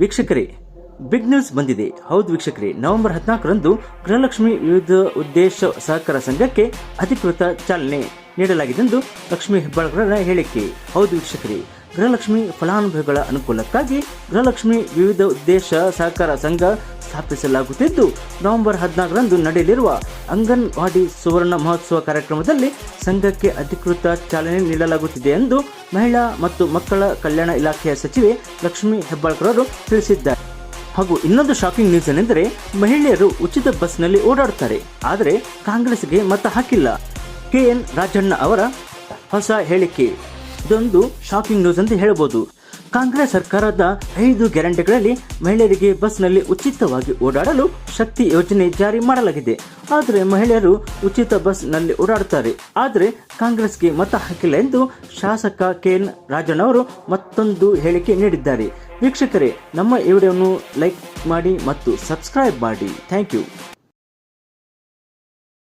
ವೀಕ್ಷಕರೇ big news ಬಂದಿದೆ. ಹೌದು ವೀಕ್ಷಕರೇ, ನವೆಂಬರ್ ಹದಿನಾಲ್ಕರಂದು ಗೃಹಲಕ್ಷ್ಮಿ ವಿವಿಧ ಉದ್ದೇಶ ಸಹಕಾರ ಸಂಘಕ್ಕೆ ಅಧಿಕೃತ ಚಾಲನೆ ನೀಡಲಾಗಿದೆಂದು ಲಕ್ಷ್ಮಿ ಹೆಬ್ಬಾಳ್ಕರ ಹೇಳಿಕೆ. ಹೌದು ವೀಕ್ಷಕರೇ, ಗೃಹಲಕ್ಷ್ಮಿ ಫಲಾನುಭವಿಗಳ ಅನುಕೂಲಕ್ಕಾಗಿ ಗೃಹಲಕ್ಷ್ಮಿ ವಿವಿಧ ಉದ್ದೇಶ ಸಹಕಾರ ಸಂಘ ಸ್ಥಾಪಿಸಲಾಗುತ್ತಿದ್ದು, ನವೆಂಬರ್ ಹದಿನಾಲ್ಕರಂದು ನಡೆಯಲಿರುವ ಅಂಗನವಾಡಿ ಸುವರ್ಣ ಮಹೋತ್ಸವ ಕಾರ್ಯಕ್ರಮದಲ್ಲಿ ಸಂಘಕ್ಕೆ ಅಧಿಕೃತ ಚಾಲನೆ ನೀಡಲಾಗುತ್ತಿದೆ ಎಂದು ಮಹಿಳಾ ಮತ್ತು ಮಕ್ಕಳ ಕಲ್ಯಾಣ ಇಲಾಖೆಯ ಸಚಿವೆ ಲಕ್ಷ್ಮೀ ಹೆಬ್ಬಾಳ್ಕರ್ ಅವರು ತಿಳಿಸಿದ್ದಾರೆ. ಹಾಗೂ ಇನ್ನೊಂದು ಶಾಕಿಂಗ್ ನ್ಯೂಸ್ ಏನೆಂದರೆ, ಮಹಿಳೆಯರು ಉಚಿತ ಬಸ್ನಲ್ಲಿ ಓಡಾಡುತ್ತಾರೆ, ಆದರೆ ಕಾಂಗ್ರೆಸ್ಗೆ ಮತ ಹಾಕಿಲ್ಲ. ಕೆ ಎನ್ ರಾಜಣ್ಣ ಅವರ ಹೊಸ ಹೇಳಿಕೆ. ಇದೊಂದು ಶಾಕಿಂಗ್ ನ್ಯೂಸ್ ಅಂತ ಹೇಳ್ಬೋದು ಕಾಂಗ್ರೆಸ್ ಸರ್ಕಾರದ ಐದು ಗ್ಯಾರಂಟಿಗಳಲ್ಲಿ ಮಹಿಳೆಯರಿಗೆ ಬಸ್ನಲ್ಲಿ ಉಚಿತವಾಗಿ ಓಡಾಡಲು ಶಕ್ತಿ ಯೋಜನೆ ಜಾರಿ ಮಾಡಲಾಗಿದೆ. ಆದರೆ ಮಹಿಳೆಯರು ಉಚಿತ ಬಸ್ನಲ್ಲಿ ಓಡಾಡುತ್ತಾರೆ. ಆದರೆ ಕಾಂಗ್ರೆಸ್ಗೆ ಮತ ಹಾಕಿಲ್ಲ ಎಂದು ಶಾಸಕ ಕೆ ಎನ್ ರಾಜಣ್ಣ ಅವರು ಮತ್ತೊಂದು ಹೇಳಿಕೆ ನೀಡಿದ್ದಾರೆ. ವೀಕ್ಷಕರೇ, ನಮ್ಮ ಈ ವಿಡಿಯೋವನ್ನು ಲೈಕ್ ಮಾಡಿ ಮತ್ತು ಸಬ್ಸ್ಕ್ರೈಬ್ ಮಾಡಿ. Thank you.